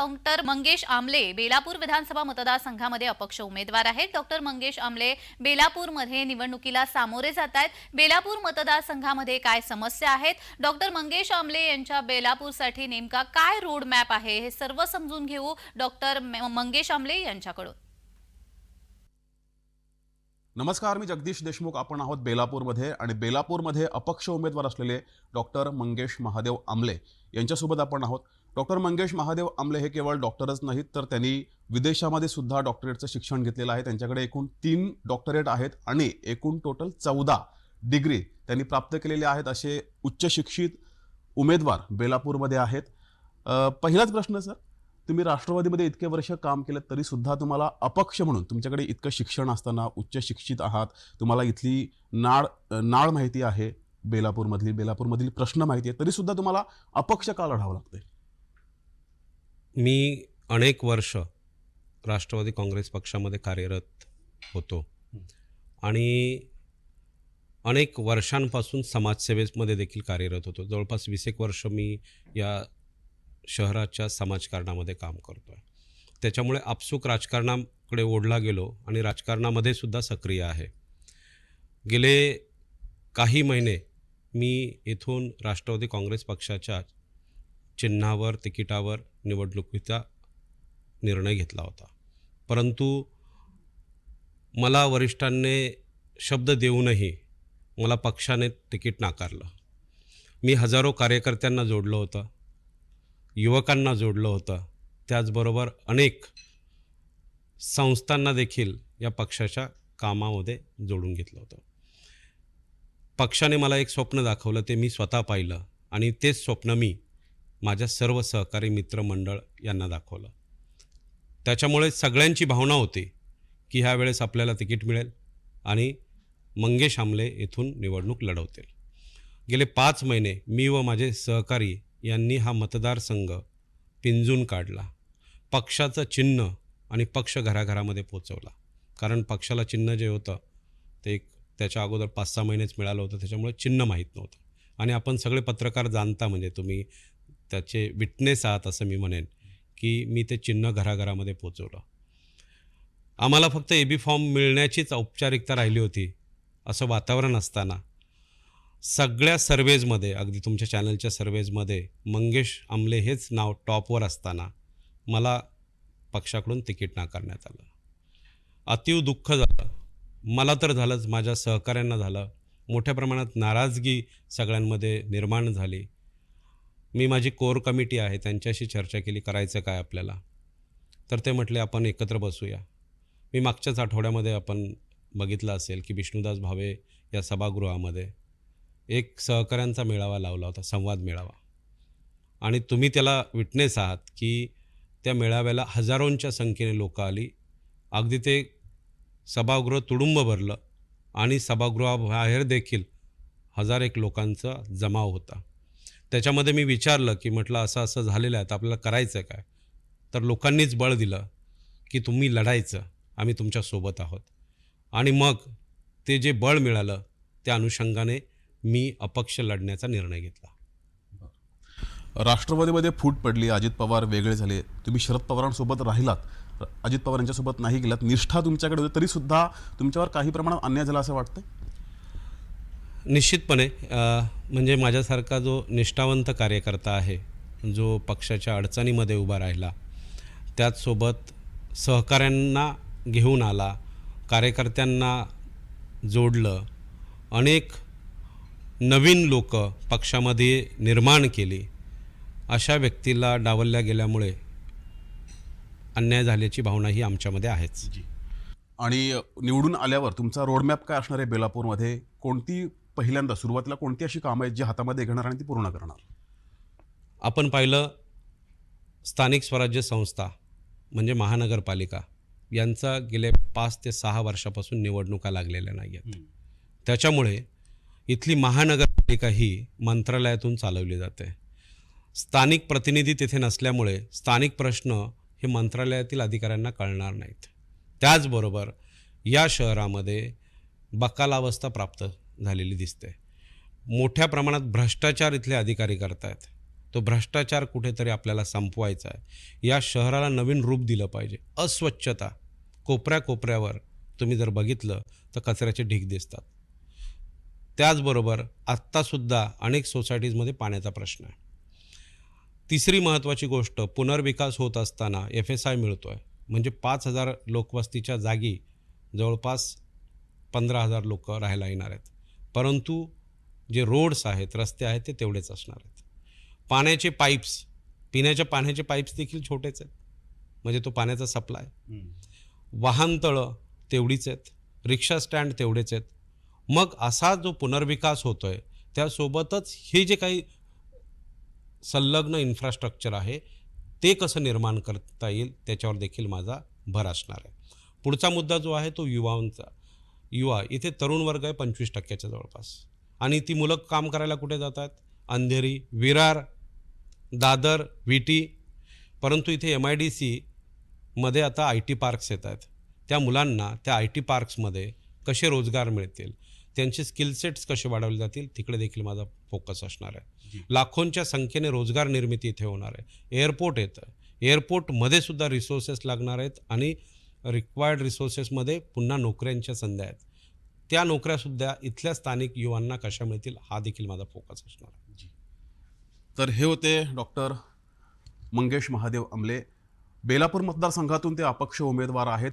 Doctor Mangesh आमले बेलापूर विधानसभा मतदारसंघामध्ये अपक्ष उमेदवार आहेत. डॉक्टर मंगेश आमले बेलापूरमध्ये निवडणुकीला सामोरे जात आहेत. बेलापूर मतदारसंघामध्ये काय समस्या आहेत? डॉक्टर मंगेश आमले यांच्या बेलापूरसाठी नेमका काय रोड मॅप आहे? हे सर्व समजून घेऊ डॉक्टर मंगेश आमले यांच्याकडून. नमस्कार मी जगदीश देशमुख. आपण आहोत बेलापूरमध्ये आणि बेलापूरमध्ये अपक्ष उमेदवार असलेले डॉक्टर मंगेश महादेव आमले यांच्यासोबत आपण आहोत. डॉक्टर मंगेश महादेव आमले हे केवळ डॉक्टरच नाहीत तर त्यांनी विदेशामध्ये सुद्धा डॉक्टरेटचं शिक्षण घेतलेलं आहे. त्यांच्याकडे एकूण तीन डॉक्टरेट आहेत आणि एकूण टोटल चौदा डिग्री त्यांनी प्राप्त केलेले आहेत असे उच्च शिक्षित उमेदवार बेलापूरमध्ये आहेत. पहिलाच प्रश्न सर तुम्ही राष्ट्रवादीमध्ये इतके वर्ष काम केलं तरी सुद्धा तुम्हाला अपक्ष म्हणून तुमच्याकडे इतकं शिक्षण असताना उच्च शिक्षित आहात तुम्हाला इथली नाळ नाळ माहिती आहे बेलापूरमधली बेलापूरमधील प्रश्न माहिती आहे तरी सुद्धा तुम्हाला अपक्ष का लढावं लागते मी अनेक वर्ष राष्ट्रवादी काँग्रेस पक्षामध्ये कार्यरत होतो. आणि अनेक वर्षांपासून समाजसेवेमध्ये देखील कार्यरत होतो. जवळपास वीस एक वर्ष मी या शहराच्या समाजकारणामध्ये काम करतो आहे त्याच्यामुळे आपसूक राजकारणाकडे ओढला गेलो आणि राजकारणामध्ये सुद्धा सक्रिय आहे. गेले काही महिने मी इथून राष्ट्रवादी काँग्रेस पक्षाच्या चिन्हावर तिकिटावर निवडणुकीचा निर्णय घेतला होता. परंतु मला वरिष्ठांनी शब्द देऊनही मला पक्षाने तिकीट नाकारलं. मी हजारो कार्यकर्त्यांना जोडलं होतं युवकांना जोडलं होतं. त्याचबरोबर अनेक संस्थांना देखील या पक्षाच्या कामामध्ये जोडून घेतलं होतं. पक्षाने मला एक स्वप्न दाखवलं ते मी स्वतः पाहिलं आणि तेच स्वप्न मी माझ्या सर्व सहकारी मित्रमंडळ यांना दाखवलं. त्याच्यामुळे सगळ्यांची भावना होती की ह्या वेळेस आपल्याला तिकीट मिळेल आणि मंगेश आमले येथून निवडणूक लढवतील. गेले पाच महिने मी व माझे सहकारी यांनी हा मतदारसंघ पिंजून काढला. पक्षाचं चिन्ह आणि पक्ष घराघरामध्ये पोचवला. कारण पक्षाला चिन्ह जे होतं ते एक त्याच्या अगोदर पाच सहा महिनेच मिळालं होतं त्याच्यामुळे चिन्ह माहीत नव्हतं. आणि आपण सगळे पत्रकार जाणता म्हणजे तुम्ही त्याचे विटनेस आहात असं मी म्हणेन की मी ते चिन्ह घराघरामध्ये पोचवलं. आम्हाला फक्त ए बी फॉर्म मिळण्याचीच औपचारिकता राहिली होती असं वातावरण असताना. सगळ्या सर्वेजमध्ये अगदी तुमच्या चॅनलच्या सर्वेजमध्ये मंगेश आमले हेच नाव टॉपवर असताना मला पक्षाकडून तिकीट नाकारण्यात आलं. अतीव दुःख झालं. मला तर झालंच माझ्या सहकाऱ्यांना झालं. मोठ्या प्रमाणात नाराजगी सगळ्यांमध्ये निर्माण झाली. मी माझी कोर कमिटी आहे त्यांच्याशी चर्चा केली करायचं काय आपल्याला? तर ते म्हटले आपण एकत्र बसूया. मी मागच्याच आठवड्यामध्ये आपण बघितलं असेल की विष्णुदास भावे या सभागृहामध्ये एक सहकाऱ्यांचा मेळावा लावला होता संवाद मेळावा. आणि तुम्ही त्याला विटनेस आहात की त्या मेळाव्याला हजारोंच्या संख्येने लोकं आली. अगदी ते सभागृह तुडुंब भरलं आणि सभागृहाबाहेर देखील हजार एक लोकांचा जमाव होता. त्याच्यामध्ये मी विचारलं की म्हटलं असं असं झालेलं आहे तर आपल्याला करायचं काय? तर लोकांनीच बळ दिलं की तुम्ही लढायचं आम्ही तुमच्यासोबत आहोत. आणि मग ते जे बळ मिळालं त्या अनुषंगाने मी अपक्ष लढण्याचा निर्णय घेतला. राष्ट्रवादीमध्ये फूट पडली अजित पवार वेगळे झाले. तुम्ही शरद पवारांसोबत राहिलात. अजित पवार यांच्यासोबत नाही गेलात. निष्ठा तुमच्याकडे होती तरीसुद्धा तुमच्यावर काही प्रमाणात अन्याय झाला असं वाटतं निश्चितपणे म्हणजे माझ्यासारखा जो निष्ठावंत कार्यकर्ता आहे जो पक्षाच्या अडचणीमध्ये उभा राहिला त्याचसोबत सहकाऱ्यांना घेऊन आला कार्यकर्त्यांना जोडलं अनेक नवीन लोक पक्षामध्ये निर्माण केली अशा व्यक्तीला डावलल्या गेल्यामुळे अन्याय झाल्याची भावना ही आमच्यामध्ये आहेच. आणि निवडून आल्यावर तुमचा रोडमॅप काय असणार आहे बेलापूरमध्ये? कोणती पहिल्यांदा सुरुवातीला कोणती अशी कामं आहेत जी हातामध्ये घेणार आणि ती पूर्ण करणार? आपण पाहिलं स्थानिक स्वराज्य संस्था म्हणजे महानगरपालिका यांचा गेले पाच ते सहा वर्षापासून निवडणुका लागलेल्या नाही आहेत त्याच्यामुळे इथली महानगरपालिका ही मंत्रालयातून चालवली जाते. स्थानिक प्रतिनिधी तिथे नसल्यामुळे स्थानिक प्रश्न हे मंत्रालयातील अधिकाऱ्यांना कळणार नाहीत. त्याचबरोबर या शहरामध्ये बकालावस्था प्राप्त झालेली दिसते मोठ्या प्रमाणात भ्रष्टाचार इथले अधिकारी करत आहेत तो भ्रष्टाचार कुठेतरी आपल्याला संपवायचा आहे. या शहराला नवीन रूप दिलं पाहिजे. अस्वच्छता. कोपऱ्या कोपऱ्यावर तुम्ही जर बघितलं तर कचऱ्याचे ढीग दिसतात. त्याचबरोबर आत्तासुद्धा अनेक सोसायटीजमध्ये पाण्याचा प्रश्न आहे. तिसरी महत्त्वाची गोष्ट पुनर्विकास होत असताना एफ एस आय मिळतो आहे म्हणजे पाच हजार लोकवस्तीच्या जागी जवळपास पंधरा हजार लोक राहायला येणार आहेत. परंतु जे रोड्स आहेत रस्ते आहेत ते तेवढेच असणार आहेत. पाण्याचे पाईप्स पिण्याच्या पाण्याचे पाईप्स देखील छोटेच आहेत. म्हणजे तो पाण्याचा सप्लाय. वाहनतळं तेवढीच आहेत. रिक्षा स्टँड तेवढेच आहेत. मग असा जो पुनर्विकास होतो आहे त्यासोबतच हे जे काही संलग्न इन्फ्रास्ट्रक्चर आहे ते कसं निर्माण करता येईल त्याच्यावर देखील माझा भर असणार आहे. पुढचा मुद्दा जो आहे तो युवांचा. युवा इथे तरुण वर्ग आहे पंचवीस टक्क्याच्या जवळपास. आणि ती मुलं काम करायला कुठे जातात? अंधेरी विरार दादर विटी परंतु इथे एम आय डी सीमध्ये आता आय टी पार्क्स येत आहेत त्या मुलांना त्या आय टी पार्क्समध्ये कसे रोजगार मिळतील? त्यांचे स्किल सेट्स कसे वाढवले जातील? तिकडे देखील माझा फोकस असणार आहे. लाखोंच्या संख्येने रोजगार निर्मिती इथे होणार आहे. एअरपोर्ट येतं. एअरपोर्टमध्ये सुद्धा रिसोर्सेस लागणार आहेत आणि रिक्वायर्ड रिसोर्सेसमध्ये पुन्हा नोकऱ्यांच्या संध्या आहेत. त्या नोकऱ्यासुद्धा इथल्या स्थानिक युवांना कशा मिळतील हा देखील माझा फोकस असणार आहे. तर हे होते डॉक्टर मंगेश महादेव आमले बेलापूर मतदारसंघातून ते अपक्ष उमेदवार आहेत.